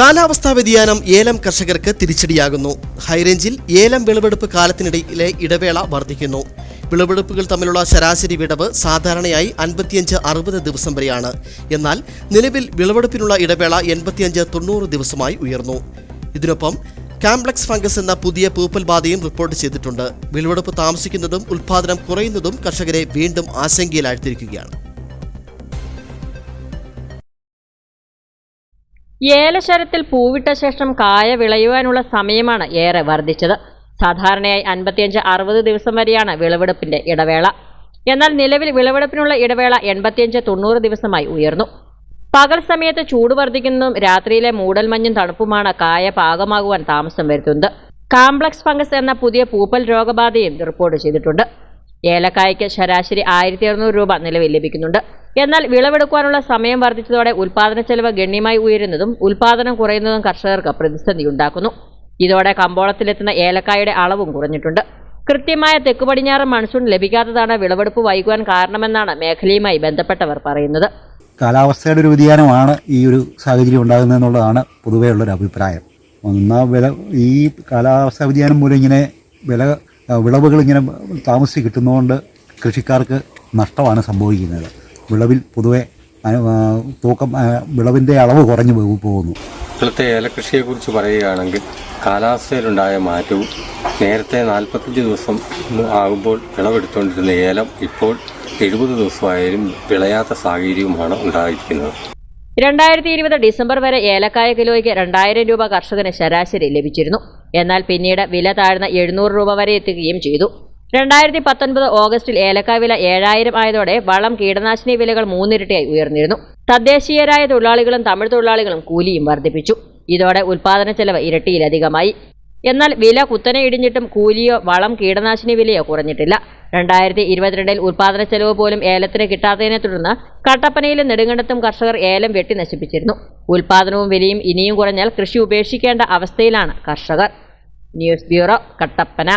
കാലാവസ്ഥാ വ്യതിയാനം ഏലം കർഷകർക്ക് തിരിച്ചടിയാകുന്നു. ഹൈറേഞ്ചിൽ ഏലം വിളവെടുപ്പ് കാലത്തിനിടയിലെ ഇടവേള വർദ്ധിക്കുന്നു. വിളവെടുപ്പുകൾ തമ്മിലുള്ള ശരാശരി വിടവ് സാധാരണയായി അൻപത്തിയഞ്ച് അറുപത് ദിവസം വരെയാണ്. എന്നാൽ നിലവിൽ വിളവെടുപ്പിനുള്ള ഇടവേള എൺപത്തിയഞ്ച് തൊണ്ണൂറ് ദിവസമായി ഉയർന്നു. ഇതിനൊപ്പം കാംപ്ലക്സ് ഫംഗസ് എന്ന പുതിയ പൂപ്പൽ ബാധയും റിപ്പോർട്ട് ചെയ്തിട്ടുണ്ട്. വിളവെടുപ്പ് താമസിക്കുന്നതും ഉൽപാദനം കുറയുന്നതും കർഷകരെ വീണ്ടും ആശങ്കയിലാഴ്ത്തിയിരിക്കുകയാണ്. ഏലശരത്തിൽ പൂവിട്ട ശേഷം കായ വിളയുവാനുള്ള സമയമാണ് ഏറെ വർദ്ധിച്ചത്. സാധാരണയായി അൻപത്തിയഞ്ച് അറുപത് ദിവസം വരെയാണ് വിളവെടുപ്പിന്റെ ഇടവേള. എന്നാൽ നിലവിൽ വിളവെടുപ്പിനുള്ള ഇടവേള എൺപത്തിയഞ്ച് തൊണ്ണൂറ് ദിവസമായി ഉയർന്നു. പകൽ സമയത്ത് ചൂട് വർദ്ധിക്കുന്നതും രാത്രിയിലെ മൂടൽമഞ്ഞും തണുപ്പുമാണ് കായ പാകമാകുവാൻ താമസം വരുത്തുന്നത്. കാംപ്ലക്സ് ഫംഗസ് എന്ന പുതിയ പൂപ്പൽ രോഗബാധയും റിപ്പോർട്ട് ചെയ്തിട്ടുണ്ട്. ഏലക്കായ്ക്ക് ശരാശരി ആയിരത്തി അറുന്നൂറ് രൂപ നിലവിൽ ലഭിക്കുന്നുണ്ട്. എന്നാൽ വിളവെടുക്കാനുള്ള സമയം വർദ്ധിച്ചതോടെ ഉൽപാദന ചെലവ് ഗണ്യമായി ഉയരുന്നതും ഉൽപാദനം കുറയുന്നതും കർഷകർക്ക് പ്രതിസന്ധി ഉണ്ടാക്കുന്നു ഇതോടെ കമ്പോളത്തിലെത്തുന്ന ഏലക്കായുടെ അളവും കുറഞ്ഞിട്ടുണ്ട്. കൃത്യമായ തെക്ക് പടിഞ്ഞാറ് മൺസൂൺ ലഭിക്കാത്തതാണ് വിളവെടുപ്പ് വൈകുവാൻ കാരണമെന്നാണ് മേഖലയുമായി ബന്ധപ്പെട്ടവർ പറയുന്നത്. കാലാവസ്ഥയുടെ ഒരു വ്യതിയാനമാണ് ഈ ഒരു സാഹചര്യം ഉണ്ടാകുന്നതെന്നുള്ളതാണ് ഉള്ളൊരു അഭിപ്രായം ഒന്നാം വില ഈ കാലാവസ്ഥാ വ്യതിയാനം മൂലം ഇങ്ങനെ വില വിളവുകൾ ഇങ്ങനെ താമസിച്ച് കിട്ടുന്നതുകൊണ്ട് കൃഷിക്കാർക്ക് നഷ്ടമാണ് സംഭവിക്കുന്നത്. വിളവിൽ പൊതുവെ തൂക്കം വിളവിന്റെ അളവ് കുറഞ്ഞു പോകുന്നു. ഇപ്പോഴത്തെ ഏലകൃഷിയെക്കുറിച്ച് പറയുകയാണെങ്കിൽ കാലാവസ്ഥയിലുണ്ടായ മാറ്റവും നേരത്തെ നാൽപ്പത്തഞ്ച് ദിവസം ആകുമ്പോൾ വിളവെടുത്തുകൊണ്ടിരുന്ന ഏലം ഇപ്പോൾ എഴുപത് ദിവസമായാലും വിളയാത്ത സാഹചര്യവുമാണ് ഉണ്ടായിരിക്കുന്നത്. രണ്ടായിരത്തി ഇരുപത് ഡിസംബർ വരെ ഏലക്കായ കിലോയ്ക്ക് രണ്ടായിരം രൂപ കർഷകന് ശരാശരി ലഭിച്ചിരുന്നു. എന്നാൽ പിന്നീട് വില താഴ്ന്ന എഴുന്നൂറ് രൂപ വരെ എത്തുകയും ചെയ്തു. രണ്ടായിരത്തി പത്തൊൻപത് ഓഗസ്റ്റിൽ ഏലക്കായ വില ഏഴായിരം ആയതോടെ വളം കീടനാശിനി വിലകൾ മൂന്നിരട്ടിയായി ഉയർന്നിരുന്നു. തദ്ദേശീയരായ തൊഴിലാളികളും തമിഴ് തൊഴിലാളികളും കൂലിയും വർദ്ധിപ്പിച്ചു. ഇതോടെ ഉൽപാദന ചെലവ് ഇരട്ടിയിലധികമായി. എന്നാൽ വില കുത്തനെ ഇടിഞ്ഞിട്ടും കൂലിയോ വളം കീടനാശിനി വിലയോ കുറഞ്ഞിട്ടില്ല. രണ്ടായിരത്തി ഇരുപത്തിരണ്ടിൽ ഉൽപാദന ചെലവ് പോലും ഏലത്തിന് കിട്ടാത്തതിനെ തുടർന്ന് കട്ടപ്പനയിലും നെടുങ്കണ്ടത്തും കർഷകർ ഏലം വെട്ടി നശിപ്പിച്ചിരുന്നു. ഉൽപാദനവും വിലയും ഇനിയും കുറഞ്ഞാൽ കൃഷി ഉപേക്ഷിക്കേണ്ട അവസ്ഥയിലാണ് കർഷകർ. News bureau Kattappana.